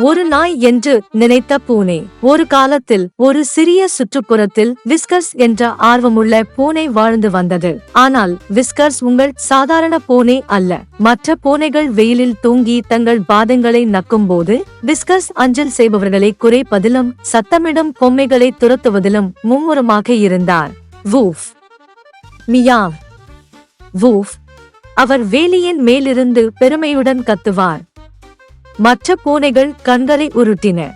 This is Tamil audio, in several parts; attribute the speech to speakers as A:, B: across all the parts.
A: ஒரு நாய் என்று நினைத்த பூனை. ஒரு காலத்தில் ஒரு சிறிய சுற்றுப்புறத்தில் விஸ்கர்ஸ் என்ற ஆர்வமுள்ள பூனை வாழ்ந்து வந்தது. ஆனால் விஸ்கர்ஸ் உங்கள் சாதாரண பூனை அல்ல. மற்ற பூனைகள் வெயிலில் தூங்கி தங்கள் பாதங்களை நக்கும்போது விஸ்கர்ஸ் அஞ்சல் செய்பவர்களை குறைப்பதிலும் சத்தமிடும் பொம்மைகளை துரத்துவதிலும் மும்முரமாக இருந்தார். வூஃப். மியாவ். வூஃப். அவர் வேலியின் மேலிருந்து பெருமையுடன் கத்துவார். மற்ற பூனைகள் கண்களை உருட்டின.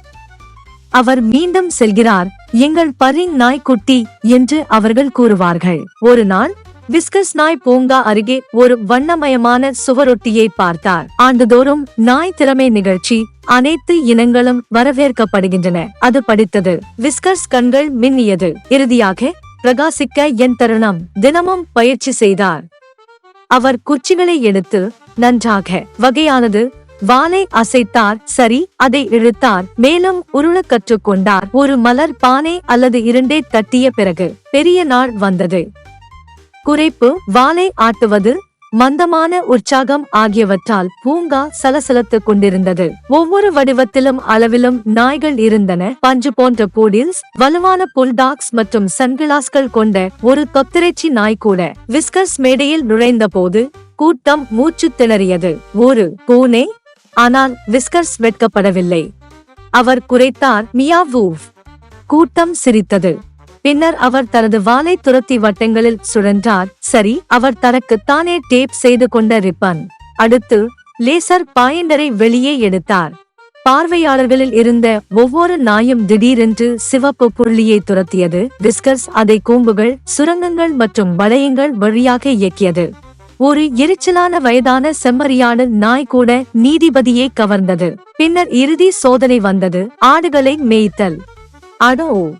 A: அவர் மீண்டும் செல்கிறார் எங்கள் பரிங் நாய்க்குட்டி என்று அவர்கள் கூறுவார்கள். ஒரு நாள் விஸ்கஸ் நாய் பூங்கா அருகே ஒரு வண்ணமயமான சுவரொட்டியை பார்த்தார். ஆண்டுதோறும் நாய் திறமை நிகழ்ச்சி அனைத்து இனங்களும் வரவேற்கப்படுகின்றன. அது படித்தது. விஸ்கஸ் கண்கள் மின்னியது. இறுதியாக பிரகாசிக்க என் தருணம். தினமும் பயிற்சி செய்தார். அவர் குச்சிகளை எடுத்து நன்றாக. வகையானது வானை அசைத்தார் சரி அதை இழுத்தார் மேலும் உருளக் கற்றுக்கொண்டார் ஒரு மலர் பானை அல்லது இரண்டே தட்டிய பிறகு பெரிய நாள் வந்தது. குறைப்பு வாளை ஆட்டுவது மந்தமான உற்சாகம் ஆகியவற்றால் பூங்கா சலசலத்துக் கொண்டிருந்தது. ஒவ்வொரு வடிவத்திலும் அளவிலும் நாய்கள் இருந்தன. பஞ்சு போன்ற பூடில்ஸ் வலுவான புல்டாக்ஸ் மற்றும் சன்கிளாஸ்கள் கொண்ட ஒரு தொத்திரைச்சி நாய் கூட விஸ்கர்ஸ் மேடையில் நுழைந்த போது கூட்டம் மூச்சு திணறியது. ஒரு பூனை ஆனால் விஸ்கர்ஸ் வெட்கப்படவில்லை. அவர் குறைத்தார் மியாவூவ் கூட்டம் சிரித்தது. பின்னர் அவர் தனது வாளை துரத்தி வட்டங்களில் சுழன்றார். சரி அவர் தனக்கு தானே டேப் செய்து கொண்ட ரிப்பன். அடுத்து லேசர் பாயிண்டரை வெளியே எடுத்தார். பார்வையாளர்களில் இருந்த ஒவ்வொரு நாயும் திடீரென்று சிவப்பு புள்ளியை துரத்தியது. விஸ்கர்ஸ் அதை கூம்புகள் சுரங்கங்கள் மற்றும் வளையங்கள் வழியாக இயக்கியது. ஒரு எரிச்சலான வயதான செம்மறியான நாய் கூட நீதிபதியை கவர்ந்தது. பின்னர் இறுதி சோதனை வந்தது. ஆடுகளை மேய்த்தல். அடோ.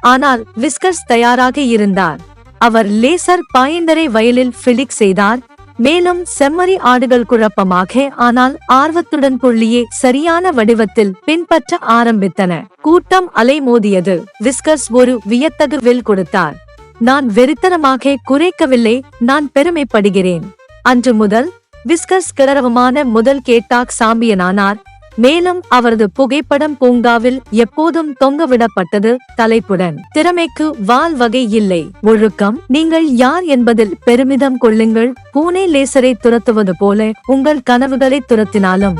A: ஆனால் விஸ்கர்ஸ் தயாராக இருந்தார். அவர் லேசர் பாயிண்டரை வயலில் பிலிக் செய்தார். மேலும் செம்மறி ஆடுகள் குழப்பமாக ஆனால் ஆர்வத்துடன் புள்ளியே சரியான வடிவத்தில் பின்பற்ற ஆரம்பித்தன. கூட்டம் அலைமோதியது. விஸ்கர்ஸ் ஒரு வியத்தகு வில் கொடுத்தார். நான் வெறித்தனமாக குறைக்கவில்லை நான் பெருமைப்படுகிறேன். அன்று முதல் விஸ்கர்ஸ் கிளரவமான முதல் கேட்டாக் சாம்பியனானார். மேலும் அவரது புகைப்படம் பூங்காவில் எப்போதும் தொங்கவிடப்பட்டது தலைப்புடன். திறமைக்கு வால் வகை இல்லை. ஒழுக்கம் நீங்கள் யார் என்பதில் பெருமிதம் கொள்ளுங்கள். பூனை லேசரை துரத்துவது போல உங்கள் கனவுகளை துரத்தினாலும்.